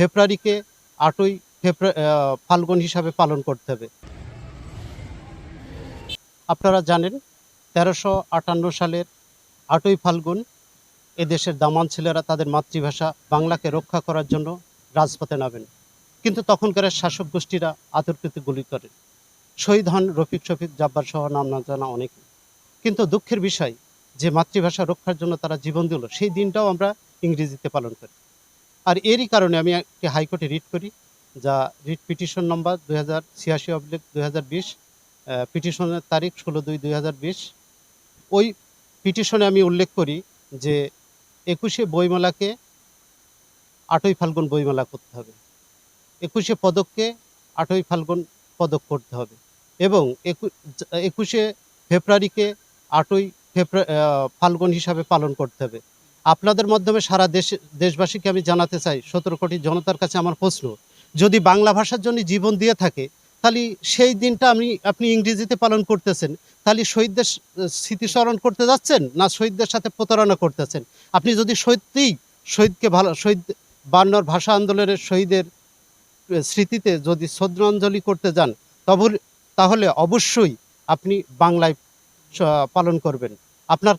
ফেব্রুয়ারিকে আটই ফেব্রুয়ারি ফাল্গুন হিসাবে পালন করতে হবে। আপনারা জানেন, তেরোশো আটান্ন সালের আটই ফাল্গুন এদেশের দামান ছেলেরা তাদের মাতৃভাষা বাংলাকে রক্ষা করার জন্য রাজপথে নামেন। কিন্তু তখনকার শাসক গোষ্ঠীরা আতর্কিত গুলি করে। শহীদ হন রফিক শফিক জাব্বার সহ নাম না জানা অনেকে। কিন্তু দুঃখের বিষয়, যে মাতৃভাষা রক্ষার জন্য তারা জীবন দিল, সেই দিনটাও আমরা ইংরেজিতে পালন করি। আর এরই কারণে আমি একটি হাইকোর্টে রিট করি, যা রিট পিটিশন নম্বর দুই হাজার ছিয়াশি অবলিক দুই হাজার বিশ পিটিশনের তারিখ ষোলো দুই দুই হাজার বিশ। ওই পিটিশনে আমি উল্লেখ করি যে একুশে বইমেলাকে আটই ফাল্গুন বইমেলা করতে হবে। একুশে পদককে আটই ফাল্গুন পদক করতে হবে এবং একুশে ফেব্রুয়ারিকে আটই ফেব্রুয়ারি ফাল্গুন হিসাবে পালন করতে হবে। আপনাদের মাধ্যমে সারা দেশ, দেশবাসীকে আমি জানাতে চাই, সতেরো কোটি জনতার কাছে আমার প্রশ্ন, যদি বাংলা ভাষার জন্য জীবন দিয়ে থাকে, তাহলে সেই দিনটা আমি, আপনি ইংরেজিতে পালন করতেছেন, তাহলে শহীদদের স্মৃতিস্মরণ করতে যাচ্ছেন না শহীদদের সাথে প্রতারণা করতেছেন? আপনি যদি সত্যিই শহীদকে ভালো, শহীদ বান্নর ভাষা আন্দোলনের শহীদের স্মৃতিতে যদি শ্রদ্ধাঞ্জলি করতে যান তবে তাহলে অবশ্যই আপনি বাংলায় পালন করবেন। আপনার,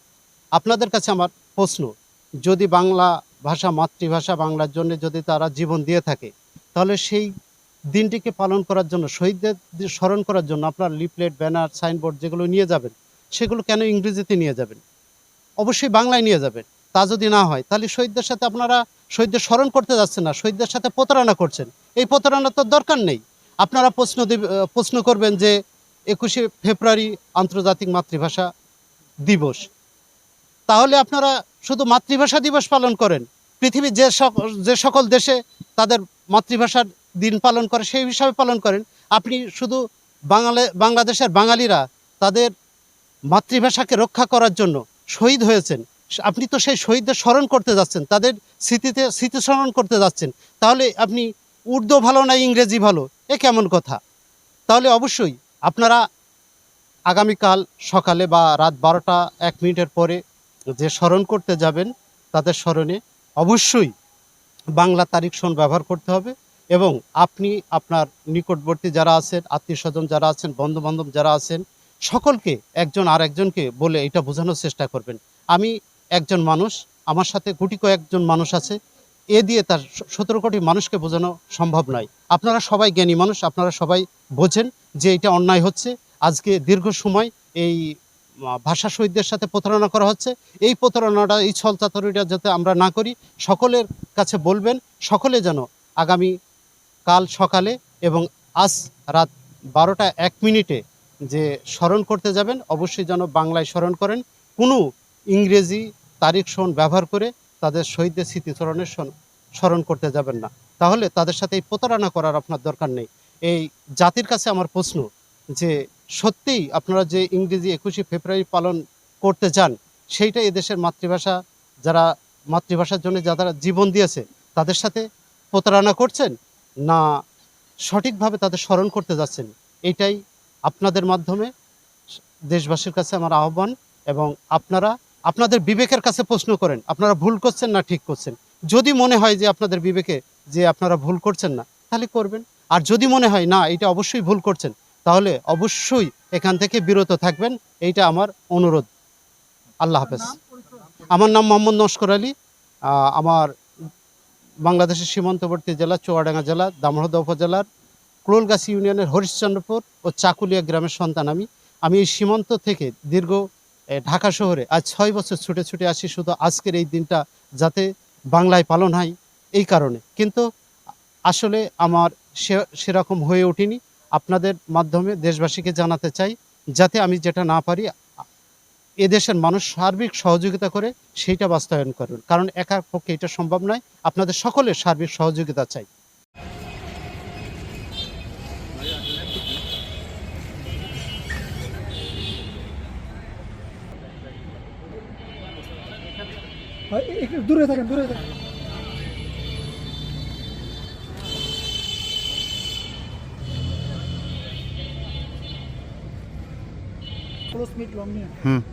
আপনাদের কাছে আমার প্রশ্ন যদি বাংলা ভাষা, মাতৃভাষা বাংলার জন্য যদি তারা জীবন দিয়ে থাকে, তাহলে সেই দিনটিকে পালন করার জন্য, শহীদদের স্মরণ করার জন্য আপনার লিফলেট, ব্যানার, সাইনবোর্ড যেগুলো নিয়ে যাবেন, সেগুলো কেন ইংরেজিতে নিয়ে যাবেন? অবশ্যই বাংলায় নিয়ে যাবেন। তা যদি না হয়, তাহলে শহীদদের সাথে আপনারা শহীদদের স্মরণ করতে যাচ্ছেন না, শহীদদের সাথে প্রতারণা করছেন। এই প্রতারণার তো দরকার নেই। আপনারা প্রশ্ন প্রশ্ন করবেন যে একুশে ফেব্রুয়ারি আন্তর্জাতিক মাতৃভাষা দিবস তাহলে আপনারা শুধু মাতৃভাষা দিবস পালন করেন। পৃথিবীর যে যে সকল দেশে তাদের মাতৃভাষার দিন পালন করে, সেই হিসাবে পালন করেন। আপনি শুধু বাংলা বাংলাদেশের বাঙালিরা তাদের মাতৃভাষাকে রক্ষা করার জন্য শহীদ হয়েছেন। আপনি তো সেই শহীদদের স্মরণ করতে যাচ্ছেন, তাদের স্মৃতিতে স্মৃতিস্মরণ করতে যাচ্ছেন। তাহলে আপনি উর্দু ভালো না ইংরেজি ভালো? এ কেমন কথা? তাহলে অবশ্যই আপনারা আগামীকাল সকালে বা রাত বারোটা এক মিনিটের পরে যে স্মরণ করতে যাবেন তাদের স্মরণে অবশ্যই বাংলা তারিখ সন ব্যবহার করতে হবে এবং আপনি আপনার নিকটবর্তী যারা আছেন, আত্মীয় স্বজন যারা আছেন বন্ধু বান্ধব যারা আছেন, সকলকে একজন আর একজনকে বলে এটা বোঝানোর চেষ্টা করবেন। আমি একজন মানুষ, আমার সাথে গুটি কয়েকজন মানুষ আছে, এ দিয়ে তার সতেরো কোটি মানুষকে বোঝানো সম্ভব নয়। আপনারা সবাই জ্ঞানী মানুষ, আপনারা সবাই বোঝেন যে এটা অন্যায় হচ্ছে। আজকে দীর্ঘ সময় এই ভাষা শহীদদের সাথে প্রতারণা করা হচ্ছে। এই প্রতারণাটা, এই ছলচাতরিটা যাতে আমরা না করি, সকলের কাছে বলবেন, সকলে যেন আগামী কাল সকালে এবং আজ রাত বারোটা এক মিনিটে যে স্মরণ করতে যাবেন, অবশ্যই যেন বাংলায় স্মরণ করেন। কোনো ইংরেজি তারিখ সন ব্যবহার করে তাদের শহীদদের স্মৃতিস্মরণের সন- স্মরণ করতে যাবেন না। তাহলে তাদের সাথে এই প্রতারণা করার আপনার দরকার নেই। এই জাতির কাছে আমার প্রশ্ন যে সত্যিই আপনারা যে ইংরেজি একুশে ফেব্রুয়ারি পালন করতে চান সেইটা এদেশের মাতৃভাষা, যারা মাতৃভাষার জন্য যারা জীবন দিয়েছে, তাদের সাথে প্রতারণা করছেন না সঠিকভাবে তাদের স্মরণ করতে যাচ্ছেন? এটাই আপনাদের মাধ্যমে দেশবাসীর কাছে আমার আহ্বান এবং আপনারা, আপনাদের বিবেকের কাছে প্রশ্ন করেন, আপনারা ভুল করছেন না ঠিক করছেন? যদি মনে হয় যে আপনাদের বিবেকে যে আপনারা ভুল করছেন না, তাহলে করবেন। আর যদি মনে হয় না এটা অবশ্যই ভুল করছেন তাহলে অবশ্যই এখান থেকে বিরত থাকবেন। এইটা আমার অনুরোধ। আল্লাহ হাফেজ। আমার নাম মোহাম্মদ নস্কর আলী। আমার বাংলাদেশের সীমান্তবর্তী জেলা, চুয়াডাঙ্গা জেলা দামোহদা উপজেলার কুলোলগাছি ইউনিয়নের হরিশ্চন্দ্রপুর ও চাকুলিয়া গ্রামের সন্তান আমি। আমি এই সীমান্ত থেকে দীর্ঘ ঢাকা শহরে আজ ছয় বছর ছুটে ছুটে আসি। শুধু আজকের এই দিনটা যাতে বাংলায় পালন হয় এই কারণে। কিন্তু আসলে আমার সে, সেরকম হয়ে ওঠেনি। আপনাদের মাধ্যমে দেশবাসীকে জানাতে চাই যাতে আমি যেটা না পারি এদেশের মানুষ সার্বিক সহযোগিতা করে সেইটা বাস্তবায়ন করুন। কারণ একার পক্ষে এটা সম্ভব নয়। আপনাদের সকলের সার্বিক সহযোগিতা চাই। হয়, দূরে থাকেন দূরে থাকেন। Plus mit Lomni. Hm.